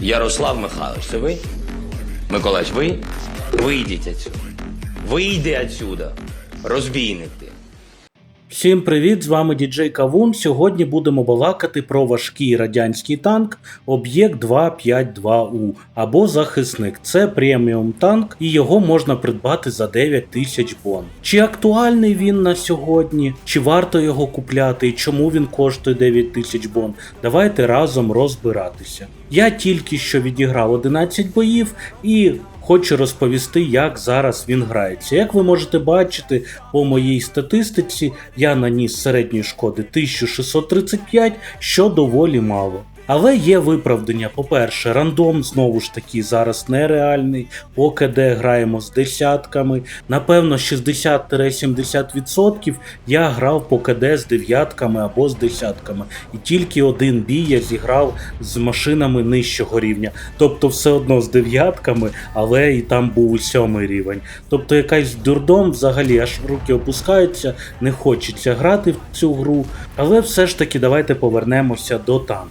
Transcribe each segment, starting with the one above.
Ярослав Михайлович, це ви? Миколаївич, ви? Вийдіть отсюда. Вийди отсюда. Розбійник. Всім привіт! З вами діджей Кавун. Сьогодні будемо балакати про важкий радянський танк Об'єкт 252У або захисник. Це преміум танк, і його можна придбати за 9 тисяч бон. Чи актуальний він на сьогодні? Чи варто його купляти і чому він коштує 9 тисяч бон? Давайте разом розбиратися. Я тільки що відіграв 11 боїв і хочу розповісти, як зараз він грається. Як ви можете бачити по моїй статистиці, я наніс середньої шкоди 1635, що доволі мало. Але є виправдання. По-перше, рандом знову ж таки зараз нереальний. По КД граємо з десятками. Напевно, 60-70% я грав по КД з дев'ятками або з десятками. І тільки один бій я зіграв з машинами нижчого рівня. Тобто все одно з дев'ятками, але і там був сьомий рівень. Тобто якась дурдом взагалі аж руки опускаються, не хочеться грати в цю гру. Але все ж таки давайте повернемося до танку.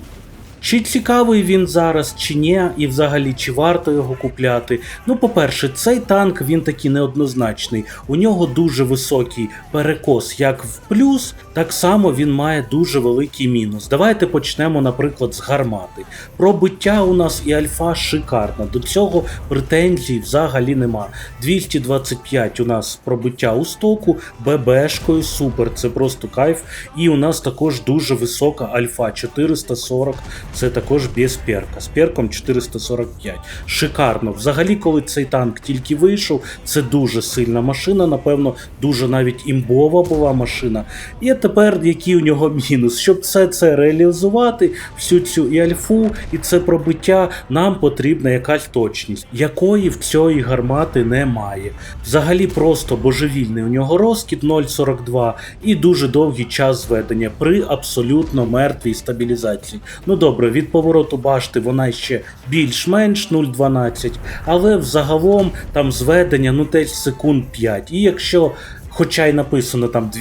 Чи цікавий він зараз, чи ні, і взагалі чи варто його купляти? Ну, по-перше, цей танк він такий неоднозначний. У нього дуже високий перекос як в плюс, так само він має дуже великий мінус. Давайте почнемо, наприклад, з гармати. Пробиття у нас і альфа шикарна. До цього претензій взагалі нема. 225 у нас пробиття у стоку, ББшкою супер, це просто кайф. І у нас також дуже висока альфа 440 це також без перка. З перком 445. Шикарно. Взагалі, коли цей танк тільки вийшов, це дуже сильна машина, напевно, дуже навіть імбова була машина. І тепер який у нього мінус? Щоб все це реалізувати, всю цю і альфу, і це пробиття, нам потрібна якась точність, якої в цієї гармати немає. Взагалі просто божевільний у нього розкид 0,42 і дуже довгий час зведення при абсолютно мертвій стабілізації. Ну добре, від повороту башти вона ще більш-менш 0,12, але взагалом там зведення ну десь секунд 5. І якщо Хоча й написано там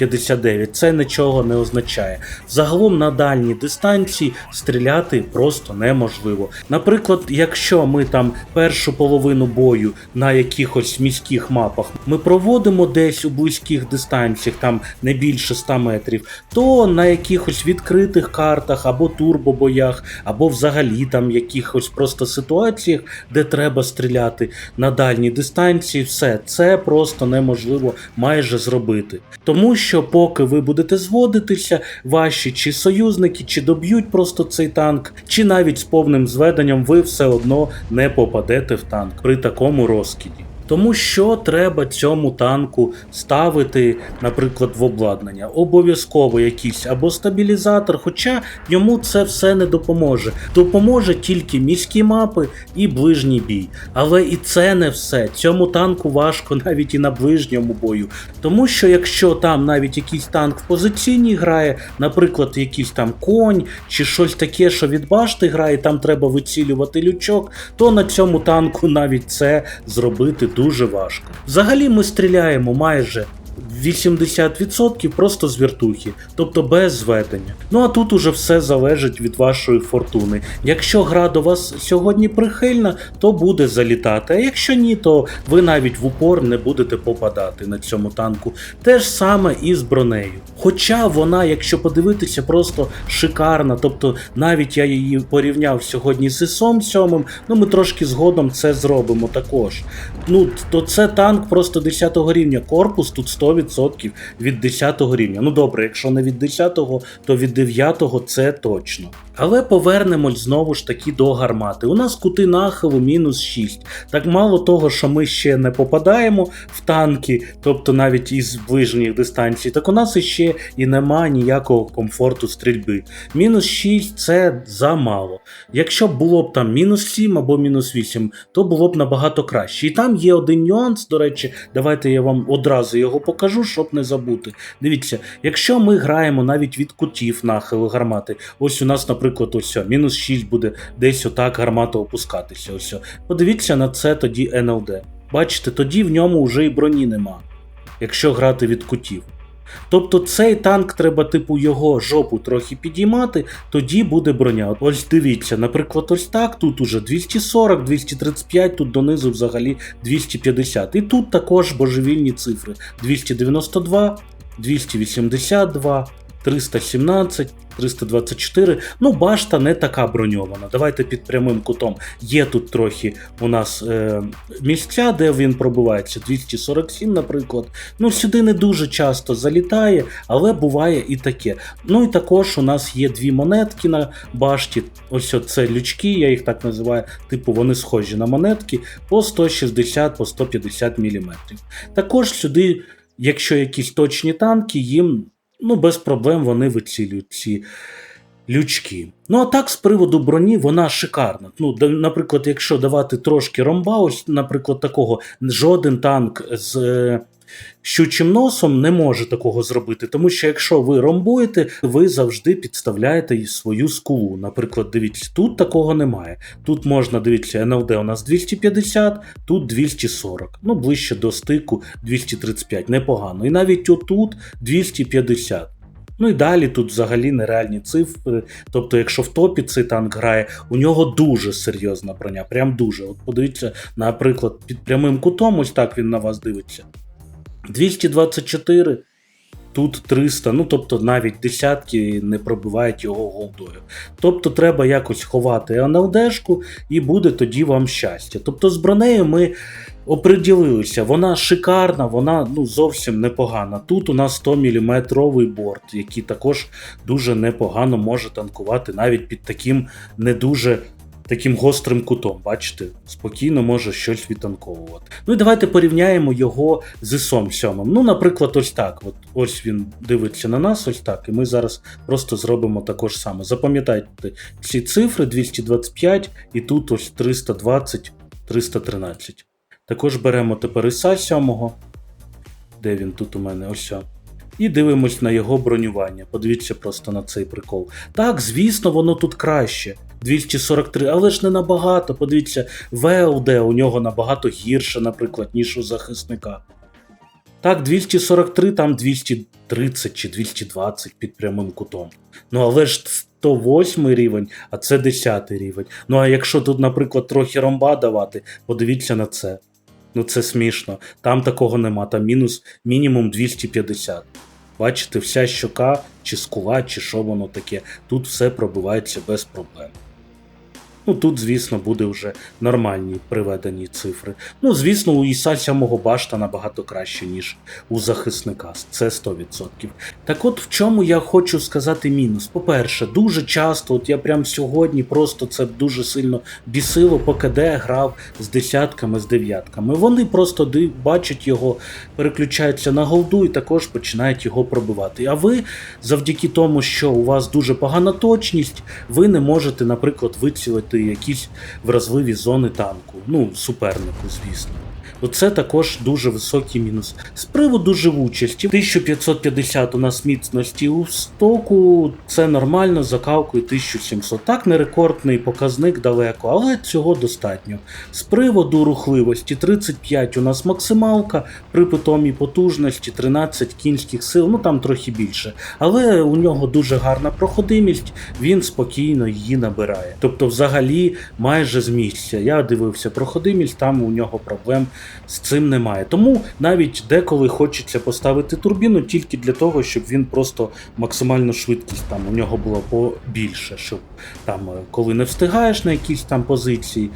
2,59, це нічого не означає. Загалом на дальній дистанції стріляти просто неможливо. Наприклад, якщо ми там першу половину бою на якихось міських мапах ми проводимо десь у близьких дистанціях, там не більше 100 метрів, то на якихось відкритих картах або турбобоях, або взагалі там якихось просто ситуаціях, де треба стріляти на дальній дистанції, все це просто неможливо майже зробити. Тому що поки ви будете зводитися, ваші чи союзники, чи доб'ють просто цей танк, чи навіть з повним зведенням ви все одно не попадете в танк при такому розкиді. Тому що треба цьому танку ставити, наприклад, в обладнання. Обов'язково якийсь або стабілізатор, хоча йому це все не допоможе. Допоможе тільки міські мапи і ближній бій. Але і це не все. Цьому танку важко навіть і на ближньому бою. Тому що якщо там навіть якийсь танк в позиційній грає, наприклад, якийсь там конь чи щось таке, що від башти грає, там треба вицілювати лючок, то на цьому танку навіть це зробити важко. Взагалі ми стріляємо майже 80% просто з віртухи, тобто без зведення. Ну а тут уже все залежить від вашої фортуни. Якщо гра до вас сьогодні прихильна, то буде залітати. А якщо ні, то ви навіть в упор не будете попадати на цьому танку. Те ж саме і з бронею. Хоча вона, якщо подивитися, просто шикарна. Тобто навіть я її порівняв сьогодні з ІСом 7, ну ми трошки згодом це зробимо також. Ну, то це танк просто 10 рівня. Корпус тут 100% від 10 рівня. Ну добре, якщо не від 10, то від 9 це точно. Але повернемось знову ж таки до гармати. У нас кути нахилу мінус 6. Так мало того, що ми ще не попадаємо в танки, тобто навіть із ближніх дистанцій, так у нас іще і нема ніякого комфорту стрільби. Мінус 6 це замало. Якщо було б там мінус 7 або мінус 8, то було б набагато краще. І там є один нюанс, до речі, давайте я вам одразу його покажу, щоб не забути. Дивіться, якщо ми граємо навіть від кутів нахилу гармати, ось у нас, наприклад, ось о, мінус 6 буде десь отак гармата опускатися. Ось. Подивіться на це тоді НЛД. Бачите, тоді в ньому вже і броні нема, якщо грати від кутів. Тобто цей танк треба, типу, його жопу трохи підіймати, тоді буде броня. Ось дивіться, наприклад, ось так, тут уже 240, 235, тут донизу взагалі 250. І тут також божевільні цифри: 292, 282. 317, 324. Ну, башта не така броньована. Давайте під прямим кутом. Є тут трохи у нас е, місця, де він пробивається. 247, наприклад. Ну, сюди не дуже часто залітає, але буває і таке. Ну і також у нас є дві монетки на башті. Ось це лючки, я їх так називаю. Типу, вони схожі на монетки по 160 по 150 мм. Також сюди, якщо якісь точні танки, їм ну, без проблем вони вицілюють ці лючки. Ну а так, з приводу броні, вона шикарна. Ну, наприклад, якщо давати трошки ромба, ось, наприклад, такого, жоден танк з. Щучим носом не може такого зробити, тому що якщо ви ромбуєте, ви завжди підставляєте свою скулу. Наприклад, дивіться, тут такого немає. Тут можна дивіться, НЛД у нас 250, тут 240. Ну, ближче до стику 235, непогано. І навіть отут 250. Ну і далі тут взагалі нереальні цифри. Тобто, якщо в топі цей танк грає, у нього дуже серйозна броня, прям дуже. От подивіться, наприклад, під прямим кутом, ось так він на вас дивиться. 224, тут 300, ну тобто навіть десятки не пробивають його голдою. Тобто треба якось ховати НЛДшку і буде тоді вам щастя. Тобто з бронею ми оприділилися, вона шикарна, вона ну, зовсім непогана. Тут у нас 100 мм борт, який також дуже непогано може танкувати навіть під таким не дуже таким гострим кутом. Бачите, спокійно може щось відтанковувати. Ну і давайте порівняємо його з ісом 7. Ну, наприклад, ось так. От, ось він дивиться на нас, ось так. І ми зараз просто зробимо також саме. Запам'ятайте ці цифри 225 і тут ось 320, 313. Також беремо тепер іса 7. Де він тут у мене? Ось. І дивимось на його бронювання. Подивіться просто на цей прикол. Так, звісно, воно тут краще. 243, але ж не набагато. Подивіться, ВЛД у нього набагато гірше, наприклад, ніж у захисника. Так, 243, там 230 чи 220 під прямим кутом. Ну але ж 108 рівень, а це 10 рівень. Ну а якщо тут, наприклад, трохи ромба давати, подивіться на це. Ну це смішно. Там такого нема, там мінус мінімум 250. Бачите, вся щока, чи скула, чи що воно таке. Тут все пробивається без проблем. Ну тут, звісно, буде вже нормальні приведені цифри. Ну, звісно, у Іса 7 башта набагато краще, ніж у захисника. Це 100%. Так от в чому я хочу сказати мінус. По-перше, дуже часто, от я прям сьогодні просто це дуже сильно бісило, по КД грав з десятками, з дев'ятками. Вони просто бачать його, переключаються на голду і також починають його пробивати. А ви, завдяки тому, що у вас дуже погана точність, ви не можете, наприклад, вицілити якісь вразливі зони танку. Ну, супернику, звісно. Оце також дуже високий мінус. З приводу живучості, 1550 у нас міцності у стоку, це нормально, закалкою 1700. Так, не рекордний показник далеко, але цього достатньо. З приводу рухливості 35 у нас максималка, при питомій потужності 13 кінських сил, ну там трохи більше. Але у нього дуже гарна проходимість, він спокійно її набирає. Тобто, взагалі, майже з місця. Я дивився проходимість, там у нього проблем з цим немає. Тому навіть деколи хочеться поставити турбіну тільки для того, щоб він просто максимальну швидкість там у нього було побільше, щоб там, е, коли не встигаєш на якісь там позиції.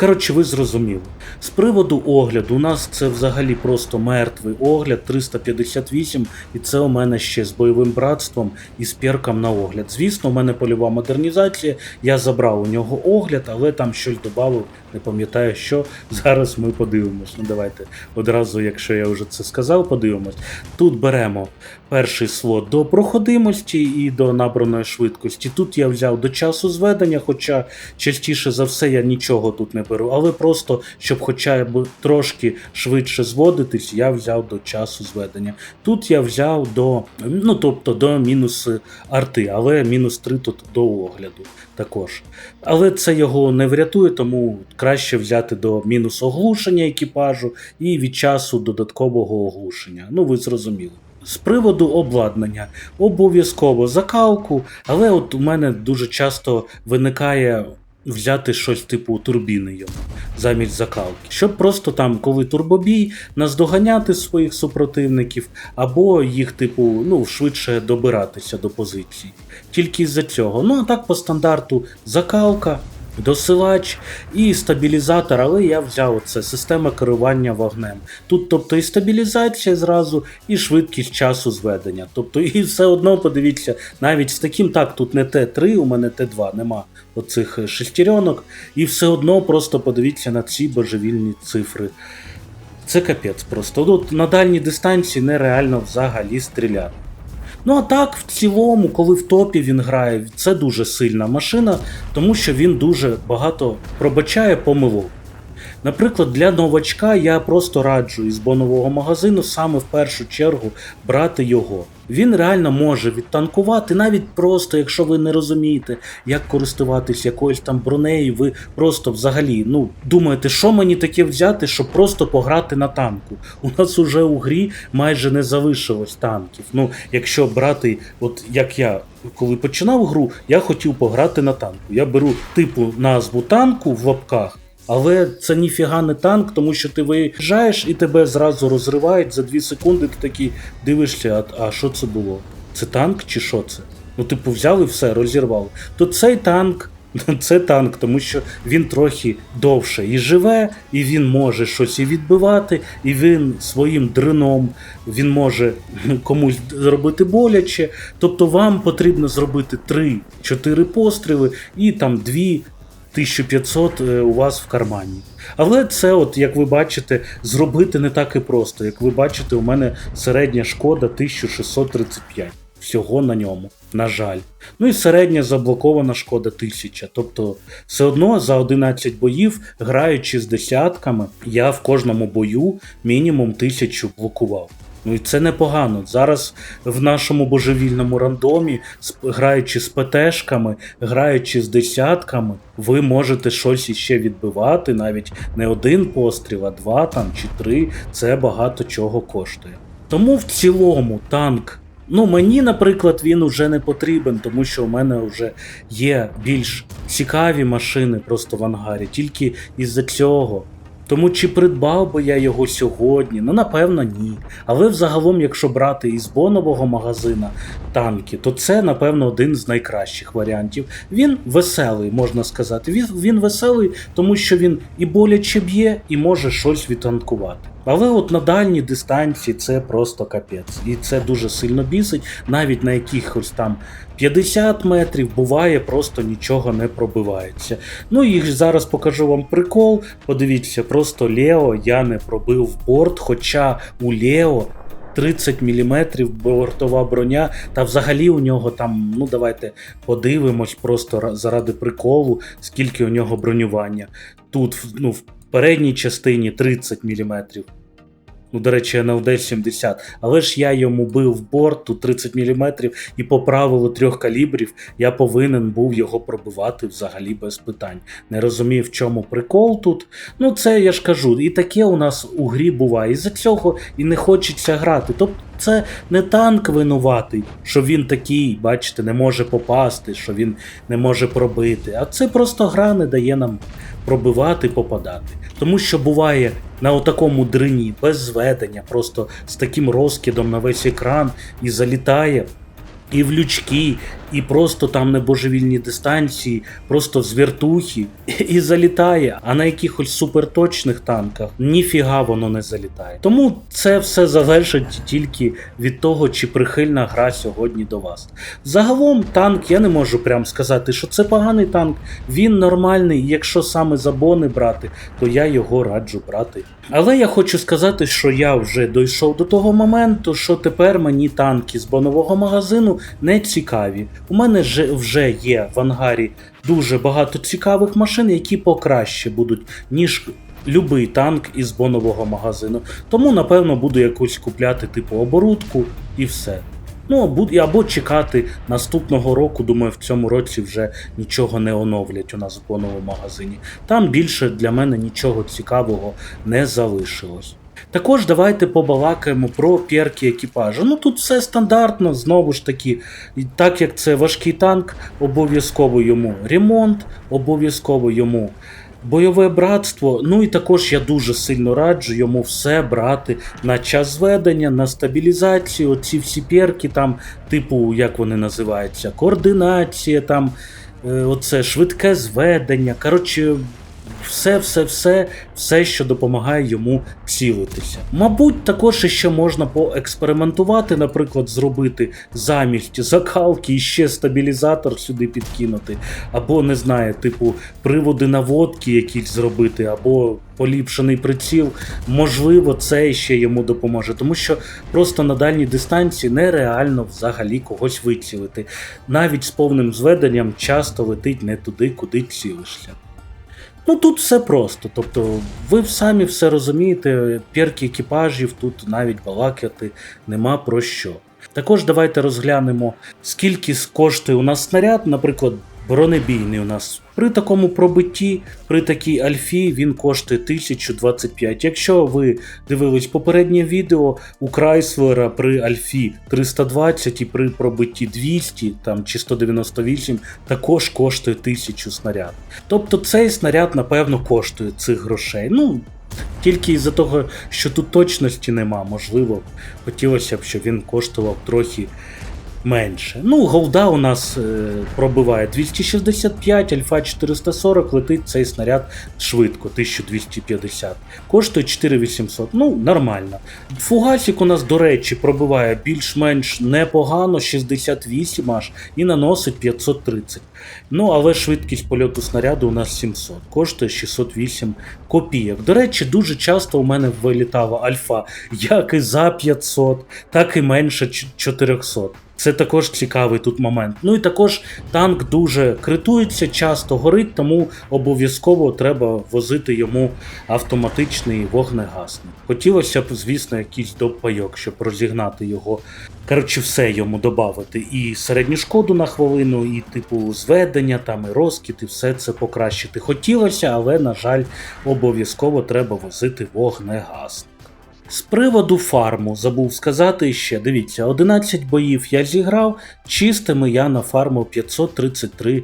Коротше, ви зрозуміли. З приводу огляду, у нас це взагалі просто мертвий огляд 358, і це у мене ще з бойовим братством і з перком на огляд. Звісно, у мене польова модернізація, я забрав у нього огляд, але там щось додав, не пам'ятаю що. Зараз ми подивимось. Ну давайте одразу, якщо я вже це сказав, подивимось. Тут беремо перший слот до проходимості і до набраної швидкості. Тут я взяв до часу зведення, хоча частіше за все я нічого тут не беру, але просто щоб хоча б трошки швидше зводитись, я взяв до часу зведення. Тут я взяв до, ну тобто до мінус арти, але мінус 3 тут до огляду також. Але це його не врятує, тому краще взяти до мінус оглушення екіпажу і від часу додаткового оглушення. Ну ви зрозуміли. З приводу обладнання, обов'язково закалку, але от у мене дуже часто виникає взяти щось типу турбіни йому замість закалки, щоб просто там, коли турбобій, наздоганяти своїх супротивників, або їх, типу, ну, швидше добиратися до позиції. Тільки з-за цього. Ну а так по стандарту закалка. Досилач і стабілізатор, але я взяв це система керування вогнем. Тут, тобто, і стабілізація зразу, і швидкість часу зведення. Тобто, і все одно подивіться, навіть з таким так, тут не Т3, у мене Т2, нема оцих е, шестеренок, і все одно просто подивіться на ці божевільні цифри. Це капець просто. Тут на дальній дистанції нереально взагалі стріляти. Ну а так, в цілому, коли в топі він грає, це дуже сильна машина, тому що він дуже багато пробачає помилок. Наприклад, для новачка я просто раджу із бонового магазину саме в першу чергу брати його. Він реально може відтанкувати, навіть просто, якщо ви не розумієте, як користуватись якоюсь там бронею, ви просто взагалі ну думаєте, що мені таке взяти, щоб просто пограти на танку. У нас уже у грі майже не залишилось танків. Ну, якщо брати, от як я коли починав гру, я хотів пограти на танку. Я беру типу назву танку в лапках. Але це ніфіга не танк, тому що ти виїжджаєш і тебе зразу розривають за 2 секунди. Ти такий дивишся, а, а що це було? Це танк чи що це? Ну, типу, взяли все, розірвали. То цей танк, це танк, тому що він трохи довше і живе, і він може щось і відбивати, і він своїм дрином він може комусь зробити боляче. Тобто вам потрібно зробити 3-4 постріли і там 2 1500 е, у вас в кармані. Але це, от, як ви бачите, зробити не так і просто. Як ви бачите, у мене середня шкода 1635. Всього на ньому, на жаль. Ну і середня заблокована шкода 1000. Тобто, все одно за 11 боїв, граючи з десятками, я в кожному бою мінімум 1000 блокував. Ну і це непогано. Зараз в нашому божевільному рандомі, граючи з ПТшками, граючи з десятками, ви можете щось іще відбивати, навіть не один постріл, а два там чи три. Це багато чого коштує. Тому в цілому танк. Ну, мені, наприклад, він уже не потрібен, тому що у мене вже є більш цікаві машини просто в ангарі, тільки із-за цього. Тому чи придбав би я його сьогодні? Ну, напевно, ні. Але взагалом, якщо брати із бонового магазина танки, то це, напевно, один з найкращих варіантів. Він веселий, можна сказати. Він, він веселий, тому що він і боляче б'є, і може щось відтанкувати. Але от на дальній дистанції це просто капець. І це дуже сильно бісить. Навіть на якихось там 50 метрів буває, просто нічого не пробивається. Ну і зараз покажу вам прикол. Подивіться, просто Лео я не пробив борт, хоча у Лео 30 мм бортова броня, та взагалі у нього там, ну давайте подивимось просто заради приколу, скільки у нього бронювання. Тут ну, в передній частині 30 мм. Ну, до речі, НЛД 70. Але ж я йому бив борт у 30 мм, і по правилу трьох калібрів я повинен був його пробивати взагалі без питань. Не розумію, в чому прикол тут. Ну, це я ж кажу, і таке у нас у грі буває. І за цього і не хочеться грати. Тобто це не танк винуватий, що він такий, бачите, не може попасти, що він не може пробити. А це просто гра не дає нам пробивати, попадати. Тому що буває на отакому дрині без зведення, просто з таким розкидом на весь екран і залітає. І в лючки, і просто там на божевільній дистанції, просто з вертухи, і залітає. А на якихось суперточних танках ніфіга воно не залітає. Тому це все залежить тільки від того, чи прихильна гра сьогодні до вас. Загалом танк, я не можу прям сказати, що це поганий танк. Він нормальний, якщо саме за бони брати, то я його раджу брати. Але я хочу сказати, що я вже дійшов до того моменту, що тепер мені танки з бонового магазину не цікаві. У мене вже, є в ангарі дуже багато цікавих машин, які покраще будуть, ніж любий танк із бонового магазину. Тому, напевно, буду якусь купляти типу оборудку і все. Ну, або, чекати наступного року. Думаю, в цьому році вже нічого не оновлять у нас в боновому магазині. Там більше для мене нічого цікавого не залишилось. Також давайте побалакаємо про перки екіпажу. Ну тут все стандартно, знову ж таки, так як це важкий танк, обов'язково йому ремонт, обов'язково йому бойове братство. Ну і також я дуже сильно раджу йому все брати на час зведення, на стабілізацію. Ці всі перки, там, типу, як вони називаються, координація, там, е, оце швидке зведення. Коротше, все, все, все, все, що допомагає йому цілитися. Мабуть, також ще можна поекспериментувати, наприклад, зробити замість закалки і ще стабілізатор сюди підкинути, або не знаю, типу приводи наводки якісь зробити, або поліпшений приціл. Можливо, це ще йому допоможе, тому що просто на дальній дистанції нереально взагалі когось вицілити. Навіть з повним зведенням часто летить не туди, куди цілишся. Ну тут все просто. Тобто, ви самі все розумієте, пірки екіпажів тут навіть балакати нема про що. Також давайте розглянемо, скільки коштує у нас снаряд, наприклад, бронебійний у нас. При такому пробитті, при такій альфі він коштує 1025. Якщо ви дивились попереднє відео, у Крайслера при альфі 320 і при пробитті 200 там, чи 198 також коштує 1000 снаряд. Тобто цей снаряд, напевно, коштує цих грошей. Ну, тільки із-за того, що тут точності нема, можливо, хотілося б, щоб він коштував трохи менше. Ну, голда у нас е, пробиває 265, альфа 440, летить цей снаряд швидко, 1250. Коштує 4800. Ну, нормально. Фугасик у нас, до речі, пробиває більш-менш непогано, 68 аж, і наносить 530. Ну, але швидкість польоту снаряду у нас 700, коштує 608 копійок. До речі, дуже часто у мене вилітала альфа як і за 500, так і менше 400. Це також цікавий тут момент. Ну і також танк дуже критується, часто горить, тому обов'язково треба возити йому автоматичний вогнегасник. Хотілося б, звісно, якийсь допайок, щоб розігнати його. Коротше, все йому додати. І середню шкоду на хвилину, і типу зведення, там, і розкіт, і все це покращити. Хотілося, але, на жаль, обов'язково треба возити вогнегасник. З приводу фарму забув сказати ще. Дивіться, 11 боїв я зіграв, чистими я на фарму 533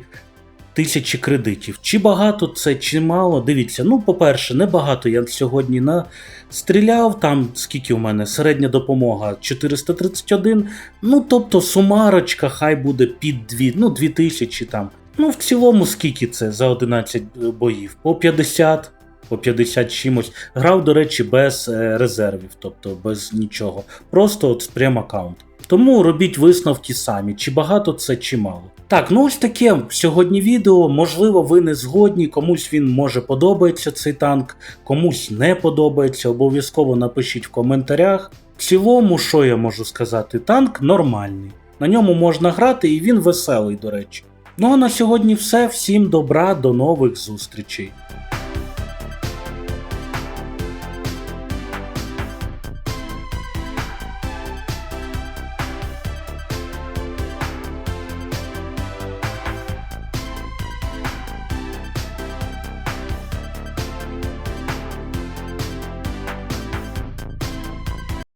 тисячі кредитів. Чи багато це, чи мало? Дивіться, ну, по-перше, небагато я сьогодні настріляв, там скільки у мене середня допомога 431. Ну, тобто сумарочка хай буде під 2, ну, 2000 там. Ну, в цілому, скільки це за 11 боїв? По 50 по 50 чимось. Грав, до речі, без е, резервів, тобто без нічого. Просто от прям аккаунт. Тому робіть висновки самі, чи багато це, чи мало. Так, ну ось таке сьогодні відео. Можливо, ви не згодні, комусь він може подобається цей танк, комусь не подобається. Обов'язково напишіть в коментарях. В цілому, що я можу сказати, танк нормальний. На ньому можна грати і він веселий, до речі. Ну а на сьогодні все. Всім добра, до нових зустрічей.